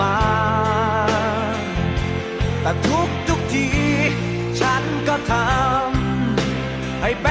มา แต่ทุกทุกที ฉันก็ทำให้แบ